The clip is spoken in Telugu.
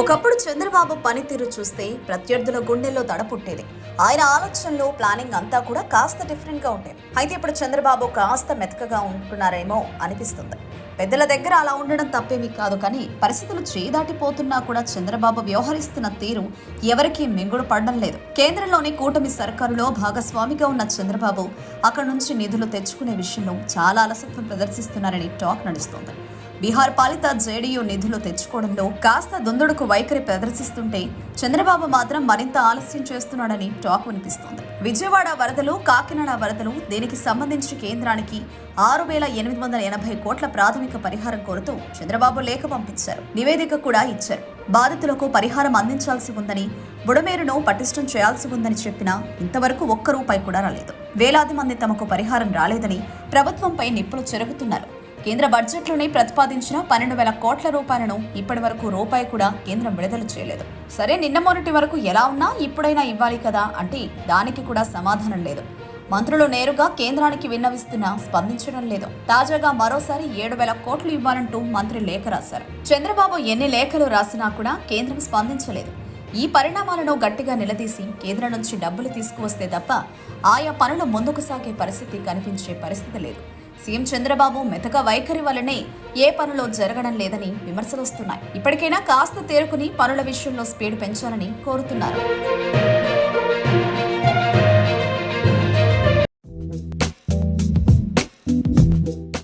ఒకప్పుడు చంద్రబాబు పనితీరు చూస్తే ప్రత్యర్థుల గుండెల్లో దడ పుట్టేది ఆయన ఆలోచనలు ప్లానింగ్ అంతా కూడా కాస్త డిఫరెంట్గా ఉండేది అయితే ఇప్పుడు చంద్రబాబు కాస్త మెతకగా ఉంటున్నారేమో అనిపిస్తుంది. పెద్దల దగ్గర అలా ఉండడం తప్పేమీ కాదు కానీ పరిస్థితులు చేదాటిపోతున్నా కూడా చంద్రబాబు వ్యవహరిస్తున్న తీరు ఎవరికీ మింగుడు పడడం లేదు. కేంద్రంలోని కూటమి సర్కారులో భాగస్వామిగా ఉన్న చంద్రబాబు అక్కడి నుంచి నిధులు తెచ్చుకునే విషయంలో చాలా అలసత్వం ప్రదర్శిస్తున్నారని టాక్ నడుస్తోంది. బీహార్ పాలిత జేడీయూ నిధులు తెచ్చుకోవడంలో కాస్త దుందుడుకు వైఖరి ప్రదర్శిస్తుంటే చంద్రబాబు మాత్రం మరింత ఆలస్యం చేస్తున్నాడని టాక్ వినిపిస్తోంది. విజయవాడ వరదలు కాకినాడ వరదలు దీనికి సంబంధించి కేంద్రానికి ఆరు వేల ఎనిమిది వందల ఎనభై కోట్ల ప్రాథమిక పరిహారం కోరుతూ చంద్రబాబు లేఖ పంపించారు. నివేదిక కూడా ఇచ్చారు. బాధితులకు పరిహారం అందించాల్సి ఉందని బుడమేరును పటిష్టం చేయాల్సి ఉందని చెప్పినా ఇంతవరకు ఒక్క రూపాయి కూడా రాలేదు. వేలాది మంది తమకు పరిహారం రాలేదని ప్రభుత్వంపై నిప్పులు చెరుగుతున్నారు. కేంద్ర బడ్జెట్లోనే ప్రతిపాదించిన పన్నెండు వేల కోట్ల రూపాయలను ఇప్పటి వరకు రూపాయి కూడా కేంద్రం విడుదల చేయలేదు. సరే నిన్న మొన్నటి వరకు ఎలా ఉన్నా ఇప్పుడైనా ఇవ్వాలి కదా అంటే దానికి కూడా సమాధానం లేదు. మంత్రులు నేరుగా కేంద్రానికి విన్నవిస్తున్నా స్పందించడం లేదు. తాజాగా మరోసారి ఏడు వేల కోట్లు ఇవ్వాలంటూ మంత్రి లేఖ రాశారు. చంద్రబాబు ఎన్ని లేఖలు రాసినా కూడా కేంద్రం స్పందించలేదు. ఈ పరిణామాలను గట్టిగా నిలదీసి కేంద్రం నుంచి డబ్బులు తీసుకువస్తే తప్ప ఆయా పనులు ముందుకు సాగే పరిస్థితి కనిపించే పరిస్థితి లేదు. సీఎం చంద్రబాబు మెతక వైఖరి వల్లనే ఏ పనులు జరగడం లేదని విమర్శలు వస్తున్నాయి. ఇప్పటికైనా కాస్త తేరుకుని పనుల విషయంలో స్పీడ్ పెంచాలని కోరుతున్నారు.